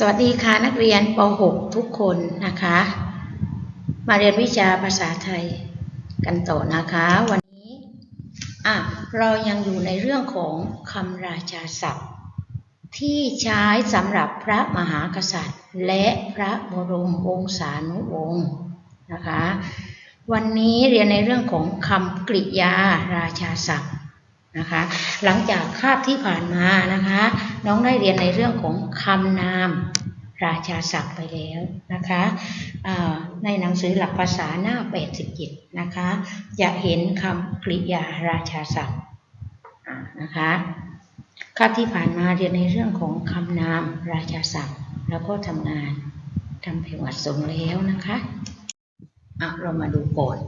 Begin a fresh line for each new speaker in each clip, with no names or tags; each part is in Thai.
สวัสดีค่ะนักเรียนป .6 ทุกคนนะคะ มาเรียนวิชาภาษาไทยกันต่อนะคะ วันนี้อะเรายังอยู่ในเรื่องของคำราชาศัพท์ ที่ใช้สำหรับพระมหากษัตริย์ และพระบรมวงศานุวงศ์นะคะ วันนี้เรียนในเรื่องของคำกริยาราชาศัพท์ นะคะ หลังจากคาบที่ผ่านมานะคะ น้องได้เรียนในเรื่องของคำนามราชาศัพท์ไปแล้วนะคะในหนังสือหลักภาษาหน้า 87 นะคะจะเห็นคำกริยาราชาศัพท์นะคะคาบที่ผ่านมาเรียนในเรื่องของคำนามราชาศัพท์ แล้วก็ทำงานทำประวัติส่งแล้วนะคะอะเรามาดูก่อน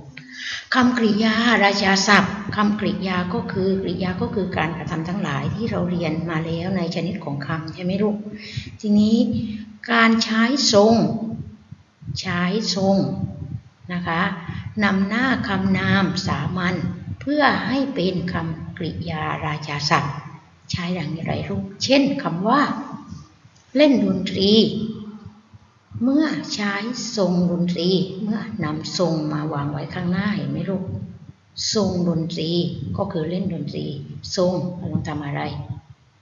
คำกริยาราชาศัพท์คำกริยาก็คือกริยาก็คือการกระทำทั้งหลายที่เราเรียนมาแล้วในชนิดของคำใช่ไหมลูกทีนี้การใช้ทรง ใช้ทรงนะคะนำหน้าคำนามสามัญเพื่อให้เป็นคำกริยาราชาศัพท์ ใช้ดังไรลูกเช่นคำว่า เล่นดนตรี เมื่อใช้ทรงดนตรี เมื่อนำทรงมาวางไว้ข้างหน้าเห็นไหมลูกทรงดนตรีก็คือเล่นดนตรี ทรงกำลังทำอะไร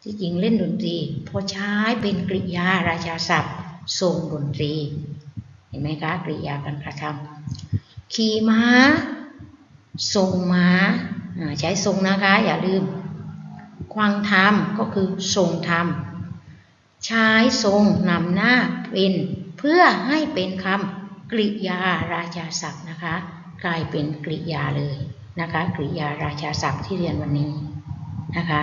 ที่จริงเล่นดนตรีพอใช้เป็นกริยาราชาศัพท์ ทรงดนตรี เห็นไหมคะกริยาการกระทำขี่ม้า ทรงม้าใช้ทรงนะคะอย่าลืม ควางธรรมก็คือทรงธรรมใช้ทรงนำหน้าเป็น เพื่อให้เป็นคำกริยาราชาศัพท์นะคะ กลายเป็นกริยาเลยนะคะกริยาราชาศัพท์ที่เรียนวันนี้นะคะ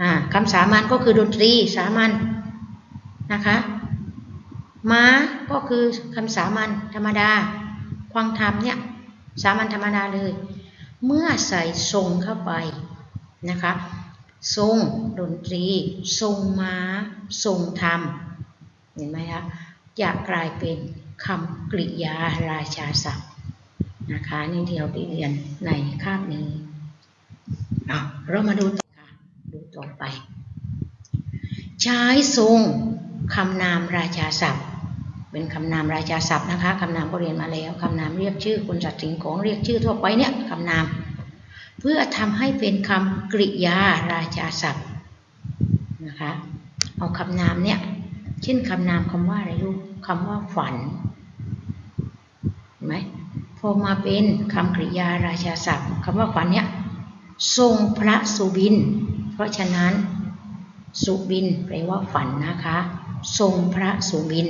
อ่าคำสามัญก็คือดนตรีสามัญนะคะม้าก็คือคำสามัญธรรมดา ควางธรรมเนี่ยสามัญธรรมดาเลย เมื่อใส่ทรงเข้าไปนะคะทรงดนตรีทรงม้าทรงธรรมเห็นไหมคะ จะกลายเป็นคำกริยาราชาศัพท์นะคะนี่ที่เราไปเรียนในคาบนี้เอาเรามาดูต่อค่ะดูต่อไป ใช้ทรงคำนามราชาศัพท์ เป็นคำนามราชาศัพท์นะคะคำนามก็เรียนมาแล้วคำนามเรียกชื่อคนสัตว์สิ่งของเรียกชื่อทั่วไปเนี่ยคำนาม เพื่อทำให้เป็นคำกริยาราชาศัพท์นะคะเอาคำนามเนี่ยเช่นคำนามคำว่าอะไรลูก คำว่าฝันเห็นไหมพอมาเป็นคำกริยาราชาศัพท์คำว่าฝันเนี่ยทรงพระสุบิน เพราะฉะนั้น สุบินแปลว่าฝันนะคะ ทรงพระสุบิน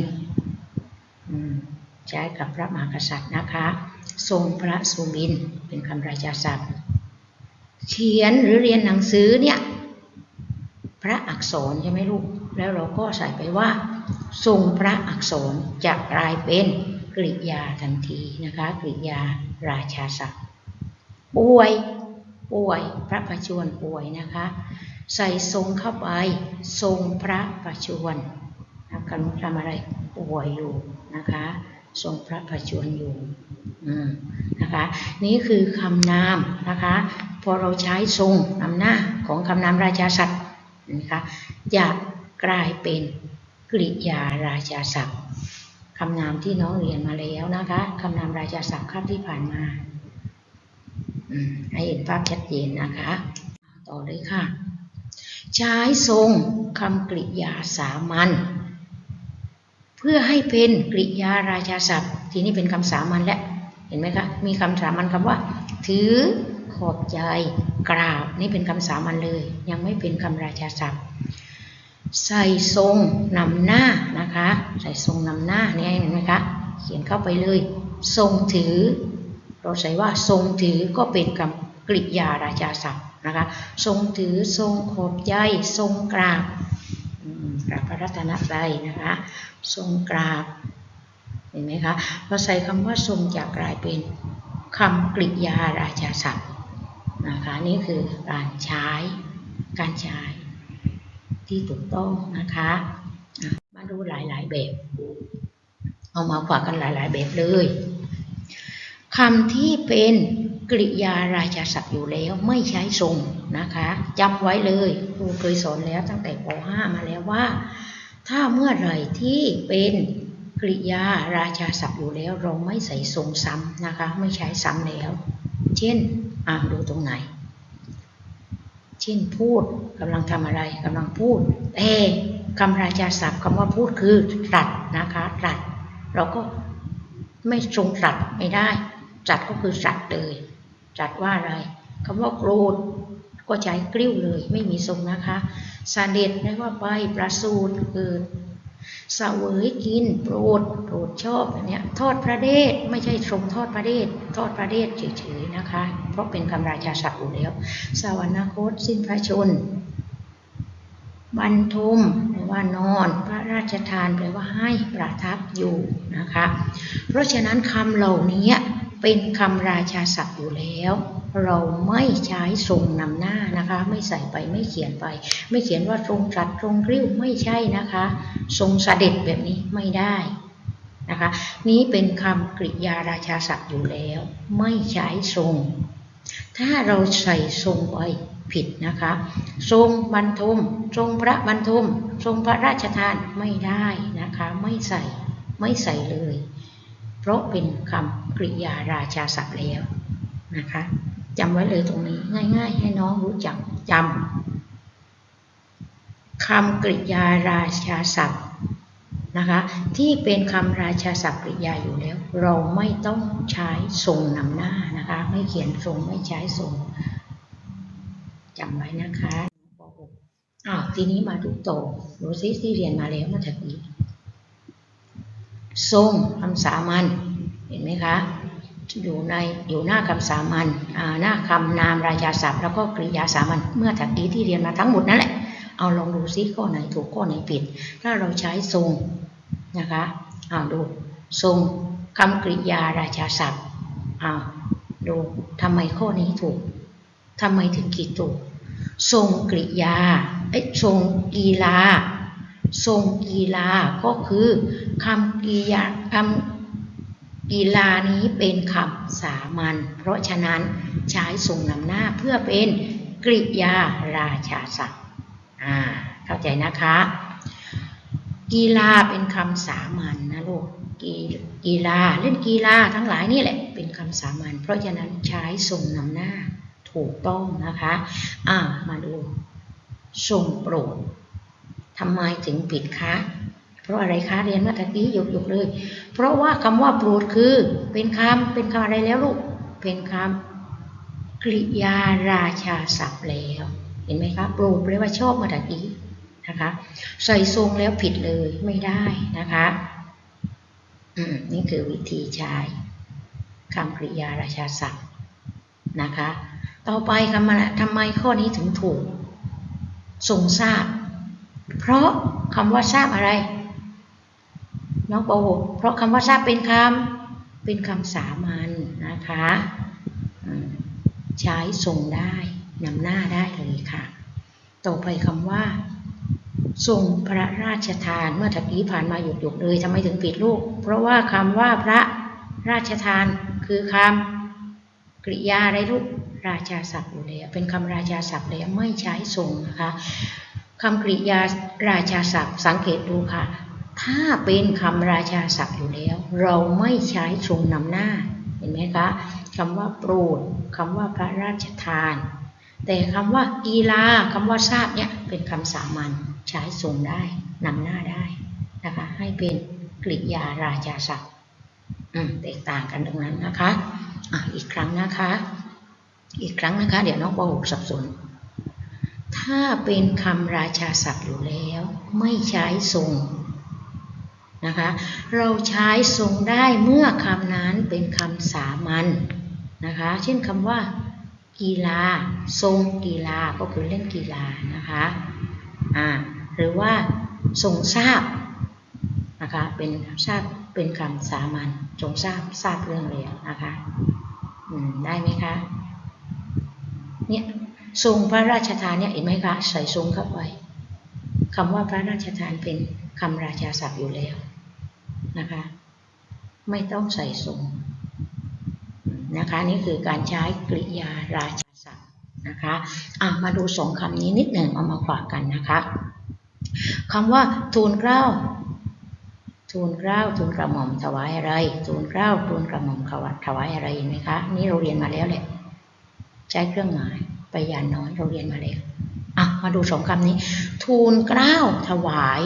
ใช้กับพระมหากษัตริย์นะคะ ทรงพระสุบินเป็นคำราชาศัพท์เขียนหรือเรียนหนังสือเนี่ยพระอักษรใช่ไหมลูก แล้วเราก็ใส่ไปว่า ทรงพระอักษรจะกลายเป็นกริยาทันทีนะคะกริยาราชาศัพท์ป่วยป่วยพระประชวรป่วยนะคะ ใส่ทรงเข้าไปทรงพระประชวรกำลังทำอะไรป่วยอยู่นะคะ ทรงพระประชวรอยู่อืมนะคะ นี่คือคำนามนะคะ พอเราใช้ทรงนำหน้าของคำนามราชาศัพท์นะคะจะกลายเป็น กริยาราชาศัพท์คำนามที่น้องเรียนมาแล้วนะคะคำนามราชาศัพท์คาบที่ผ่านมาให้เห็นภาพชัดเจนนะคะ ต่อเลยค่ะ ใช้ทรงคำกริยาสามัญเพื่อให้เป็นกริยาราชาศัพท์ ทีนี้เป็นคำสามัญแล้วเห็นไหมคะมีคำสามัญคำว่า ถือขอบใจกราบนี่เป็นคำสามัญเลย ยังไม่เป็นคำราชาศัพท์ ใส่ทรงนำหน้านะคะ ใส่ทรงนำหน้าเนี่ยเห็นไหมคะเขียนเข้าไปเลย ทรงถือ เราใส่ว่าทรงถือก็เป็นคำกริยาราชาศัพท์นะคะ ทรงถือทรงขอบใจทรงกราบกราบพระรัตนตรัยนะคะ ทรงกราบเห็นไหมคะพอใส่คำว่าทรงจะกลายเป็นคำกริยาราชาศัพท์นะคะนี่คือการใช้การใช้ ที่ถูกต้องนะคะมาดูหลายๆแบบ เอามาฝากกันหลายๆแบบเลยคำที่เป็นกริยาราชาศัพท์อยู่แล้วไม่ใช้ทรงนะคะจำไว้เลยครูเคยสอนแล้วตั้งแต่ป .5 มาแล้วว่า ถ้าเมื่อไหร่ที่เป็นกริยาราชาศัพท์อยู่แล้วเราไม่ใส่ทรงซ้ำนะคะ ไม่ใช้ซ้ำแล้ว เช่นอ่าดูตรงไหน เช่นพูดกำลังทำอะไรกำลังพูดแต่คำราชาศัพท์คำว่าพูดคือตรัสนะคะตรัสเราก็ไม่ทรงตรัสไม่ได้ตรัสก็คือตรัสเลยตรัสว่าอะไรคำว่าโกรธก็ใช้กริ้วเลย ไม่มีทรงนะคะสาเด็จได้ว่าไปประสูติเกิด เสวยกินโปรดโปรดชอบอันเนี้ยทอดพระเดชไม่ใช่ทรงทอดพระเดชทอดพระเดชเฉยๆนะคะ เพราะเป็นคำราชาศัพท์อยู่แล้ว สวรรคตสิ้นพระชนบรรทมแปลว่านอน พระราชทานแปลว่าให้ประทับอยู่นะคะ เพราะฉะนั้นคำเหล่านี้เป็นคำราชาศัพท์อยู่แล้ว เราไม่ใช้ทรงนำหน้านะคะ ไม่ใส่ไปไม่เขียนไป ไม่เขียนว่าทรงตรัสทรงริ้วไม่ใช่นะคะ ทรงเสด็จแบบนี้ไม่ได้นะคะ นี้เป็นคำกริยาราชาศัพท์อยู่แล้ว ไม่ใช้ทรง ถ้าเราใส่ทรงไปผิดนะคะ ทรงบรรทม ทรงพระบรรทม ทรงพระราชทานไม่ได้นะคะ ไม่ใส่ไม่ใส่เลย เพราะเป็นคำกริยาราชาศัพท์แล้วนะคะ จำไว้เลยตรงนี้ ง่าย ๆ ให้น้องรู้จักจำคำกริยาราชาศัพท์นะคะที่เป็นคำราชาศัพท์กริยาอยู่แล้ว เราไม่ต้องใช้ทรงนำหน้านะคะไม่เขียนทรงไม่ใช้ทรงจำไว้นะคะป .6 อ้าวทีนี้มาดูโตดูซิที่เรียนมาแล้วมื่อตะกี้ทรงคำสามัญเห็นไหมคะ อยู่ในอยู่หน้าคำสามัญหน้าคำนามราชาศัพท์ แล้วก็กริยาสามัญเมื่อตะกี้ที่เรียนมาทั้งหมดนั่นแหละ เอาลองดูซิข้อไหนถูกข้อไหนผิด ถ้าเราใช้ทรงนะคะเอาดูทรงคำกริยาราชาศัพท์เอาดูทำไมข้อนี้ถูกทำไมถึงคิดถูก ทรงกริยาเอ้ยทรงกีฬาทรงกีฬาก็คือคำกริยาคำ กีฬานี้เป็นคำสามัญ เพราะฉะนั้นใช้ทรงนำหน้าเพื่อเป็นกริยาราชาศัพท์อ่าเข้าใจนะคะ กีฬาเป็นคำสามัญนนะลูกกีกีฬาเล่นกีฬาทั้งหลายนี่แหละเป็นคำสามัญ เพราะฉะนั้นใช้ทรงนำหน้าถูกต้องนะคะอ่ามาดูทรงโปรดทำไมถึงผิดคะ เพราะอะไรคะเรียนเมื่อตะกี้หยกยกเลย เพราะว่าคำว่าโปรดคือ เป็นคำเป็นคำอะไรแล้วลูกเป็นคำกริยาราชาศัพท์แล้ว เห็นไหมคะโปรดแปลว่าชอบเมื่อตะกี้นะคะใส่ทรงแล้วผิดเลยไม่ได้นะคะนี่คือวิธีใช้คำกริยาราชาศัพท์นะคะ ต่อไปคำว่าทำไมข้อนี้ถึงถูกทรงทราบ เพราะคำว่าทราบอะไร น้องปหกเพราะคำว่าทราบเป็นคำเป็นคำสามัญนะคะใช้ทรงได้นำหน้าได้เลยค่ะ ต่อไปคำว่าทรงพระราชทานเมื่อตะกี้ผ่านมาหยกๆเลยทำไมถึงผิดลูก เพราะว่าคำว่าพระราชทานคือคำกริยาอะไรลูกราชาศัพท์อยู่แล้วเป็นคำราชาศัพท์แล้วไม่ใช้ทรงนะคะคำกริยาราชาศัพท์สังเกตดูค่ะ ถ้าเป็นคำราชาศัพท์อยู่แล้ว เราไม่ใช้ทรงนำหน้า เห็นไหมคะคำว่าโปรดคำว่าพระราชทาน แต่คำว่ากีฬาคำว่าทราบเนี่ยเป็นคำสามัญใช้ทรงได้นำหน้าได้นะคะให้เป็นกริยาราชาศัพท์อืมแตกต่างกันตรงนั้นนะคะอะอีกครั้งนะคะ อีกครั้งนะคะ เดี๋ยวน้องปหกสับสน ถ้าเป็นคำราชาศัพท์อยู่แล้ว ไม่ใช้ทรง นะคะเราใช้ทรงได้เมื่อคำนั้นเป็นคำสามัญนะคะเช่นคำว่า กีฬา ทรงกีฬาก็คือเล่นกีฬานะคะอ่าหรือว่าทรงทราบนะคะเป็นทราบเป็นคำสามัญจงทราบทราบเรื่องแล้วนะคะอืมได้ไหมคะเนี่ยทรงพระราชทานเนี่ยเห็นไหมคะใส่ทรงเข้าไป คำว่าพระราชทานเป็นคำราชาศัพท์อยู่แล้วนะคะ ไม่ต้องใส่ทรงนะคะนี่คือการใช้กริยาราชาศัพท์นะคะอะมาดูสองคำนี้นิดหนึ่งเอามาฝากกันนะคะคำว่าทูลเกล้าทูลเกล้าทูลกระหม่อมถวายอะไร ทูลเกล้าทูลกระหม่อมถวายอะไรเห็นไหมคะ นี่เราเรียนมาแล้วแหละ ใช้เครื่องหมายไปยานน้อยเราเรียนมาแล้ว มาดูสองคำนี้ ทูลเกล้าถวาย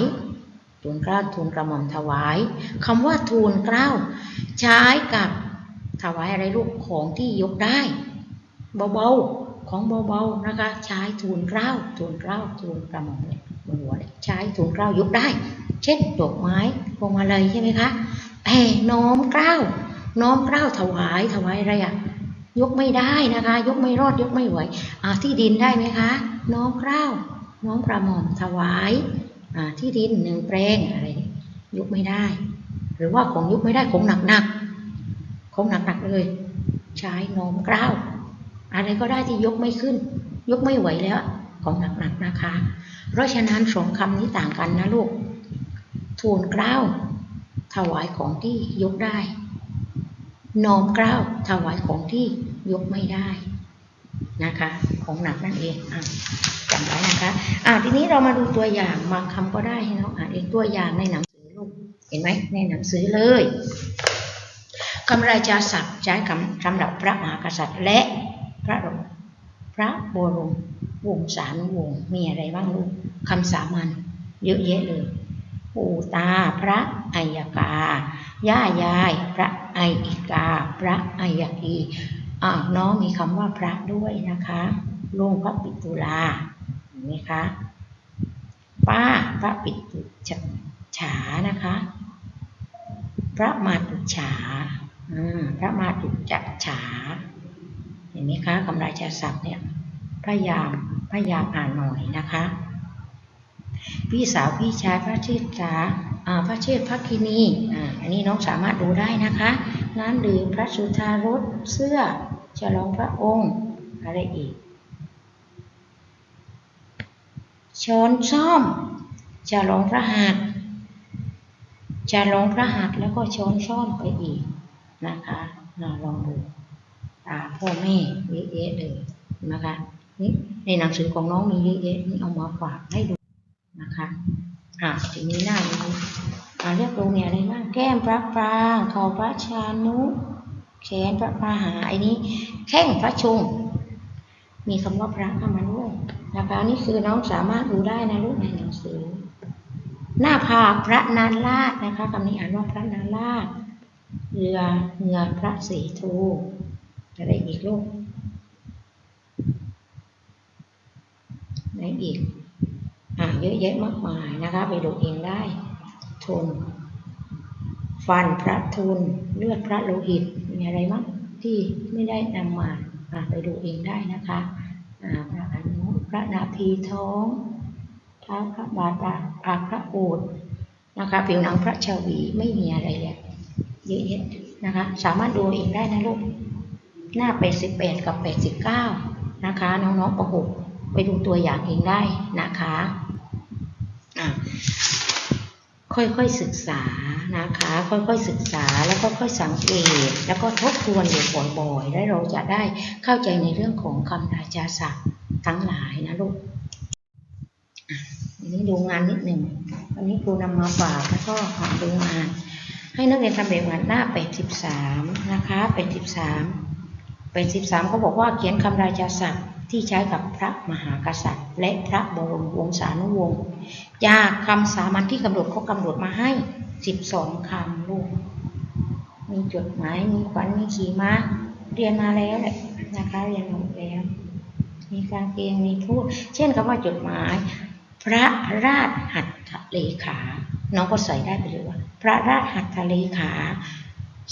ทูลเกล้าทูลกระหม่อมถวายคำว่าทูลเกล้าใช้กับถวายอะไรลูกของที่ยกได้ เบาๆของเบาๆนะคะ ใช้ทูลเกล้าทูลเกล้าทูลกระหม่อมเนี่ยบนหัวเนี่ยใช้ทูลเกล้ายกได้ เช่นดอกไม้พวงมาลัยใช่ไหมคะแต่น้อมเกล้าน้อมเกล้าถวายถวายอะไรอะ ยกไม่ได้นะคะ ยกไม่รอดยกไม่ไหวอ่าที่ดินได้ไหมคะ น้อมเกล้าน้อมกระหม่อมถวายอ่าที่ดินหนึ่งแปลงอะไรนี่ยกไม่ได้ หรือว่าของยกไม่ได้ของหนักๆของหนักๆเลย ใช้น้อมเกล้าอะไรก็ได้ที่ยกไม่ขึ้น ยกไม่ไหวแล้ว ของหนักๆนะคะ เพราะฉะนั้นสองคำนี้ต่างกันนะลูกทูลเกล้าถวายของที่ยกได้ น้อมเกล้าถวายของที่ยกไม่ได้นะคะ ของหนักนั่นเองอะจำไว้นะคะ อะทีนี้เรามาดูตัวอย่างบางคำก็ได้ให้น้องอ่านเองตัวอย่างในหนังสือลูกเห็นไหมในหนังสือเลยคำราชาศัพท์ใช้คำสำหรับพระมหากษัตริย์และพระรมพระบรมวงศานุวงศ์มีอะไรบ้างลูกคำสามัญเยอะแยะเลย ปู่ตาพระอัยกา ย่ายายพระไอิกา พระอัยกีอ่าน้องมีคำว่าพระด้วยนะคะลุงพระปิตุลาเห็นไหมคะป้าพระปิตุฉฉานะคะ พระมาตุฉาอืมพระมาตุจักฉาเห็นไหมคะคำราชาศัพท์เนี่ยพยายามพยายามอ่านหน่อยนะคะ พี่สาวพี่ชายพระเชษฐาอ่าพระเชษฐพระคินีอันนี้น้องสามารถดูได้นะคะน้ำดื่มพระสุธารสเสื้อฉลองพระองค์ อะไรอีก ช้อนซ่อมฉลองพระหัตถ์ฉลองพระหัตถ์แล้วก็ช้อนซ่อมไปอีกนะคะอ่าลองดูตาพ่อแม่เยอะแยะเลยนะคะนี่ในหนังสือของน้องมีเยอะแยะนี่เอามาฝากให้ดู นะคะอะทีนี้หน้านี้อ่าเรียกตรงเนี่ยอะไรบ้างแก้มพระปรางคอพระชานุแขนพระปาหาไอ้นี้ แข้งพระชงมีคำว่าพระเข้ามาด้วยนะคะนี่คือน้องสามารถดูได้นะลูกในหนังสือ หน้าผากพระนานลาดนะคะคำนี้อ่านว่าพระนานลาดเรือเรือพระสีทูอะไรอีกลูกไหนอีก เยอะแยะมากมายนะคะ ไปดูเองได้ ทุน ฟันพระทุนเลือดพระโลหิตมีอะไรบ้างที่ไม่ได้นำมาอ่าไปดูเองได้นะคะอาพระอนุพระนาภีท้องเท้าพระบาทพระพระโอษนะคะผิวหนังพระชวีไม่มีอะไรเลยเยอะแยะนะคะ สามารถดูเองได้นะลูกหน้า 88 กับ 89 นะคะ น้องๆประหกไปดูตัวอย่างเองได้นะคะ ค่อยๆศึกษานะคะ ค่อยๆศึกษาแล้วก็ค่อยสังเกต แล้วก็ทบทวนอยู่บ่อยๆ แล้วเราจะได้เข้าใจในเรื่องของคำราชาศัพท์ทั้งหลายนะลูกอันนี้ดูงานนิดหนึ่งวันนี้ครูนำมาฝากแล้วก็หาดูงาน ให้นักเรียนทำแบบงานหน้า 83 นะคะ 83 83เขาบอกว่าเขียนคำราชาศัพท์ ที่ใช้กับพระมหากษัตริย์ และพระบรมวงศานุวงศ์จากคำสามัญที่กำหนดเขากำหนดมาให้12คำลูก มีจดหมาย มีขวัญ มีขี่ม้า เรียนมาแล้วแหละนะคะ เรียนหมดแล้ว มีการเกงมีพูด เช่นคำว่าจดหมาย พระราชหัตถเลขา น้องก็ใส่ได้ไปเลยว่า พระราชหัตถเลขา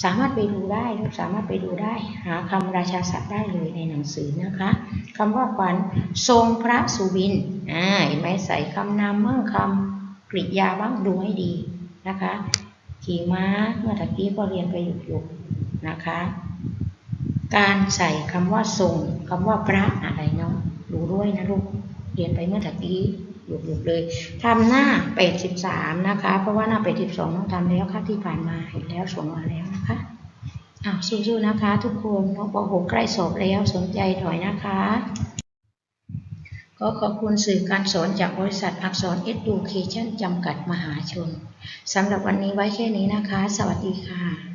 สามารถไปดูได้ลูกสามารถไปดูได้ หาคำราชาศัพท์ได้เลยในหนังสือนะคะคำว่าขวัญทรงพระสุบินอ่าเห็นไหมใส่คำนามบ้างคำกริยาบ้างดูให้ดีนะคะขี่ม้าเมื่อตะกี้ก็เรียนไปหยุกๆนะคะ การใส่คำว่าทรงคำว่าพระอะไรเนาะดูด้วยนะลูกเรียนไปเมื่อตะกี้หยุกๆเลยทำหน้า 83 นะคะ เพราะว่าหน้า 82 ต้องทำแล้วค่ะที่ผ่านมาเห็นแล้วส่งมาแล้ว อ้าวสู้ๆนะคะ ทุกคนน้องป .6 ใกล้สอบแล้วสนใจหน่อยนะคะ ก็ขอบคุณสื่อการสอนจากบริษัทอักษร Education จำกัดมหาชนสำหรับวันนี้ไว้แค่นี้นะคะ สวัสดีค่ะ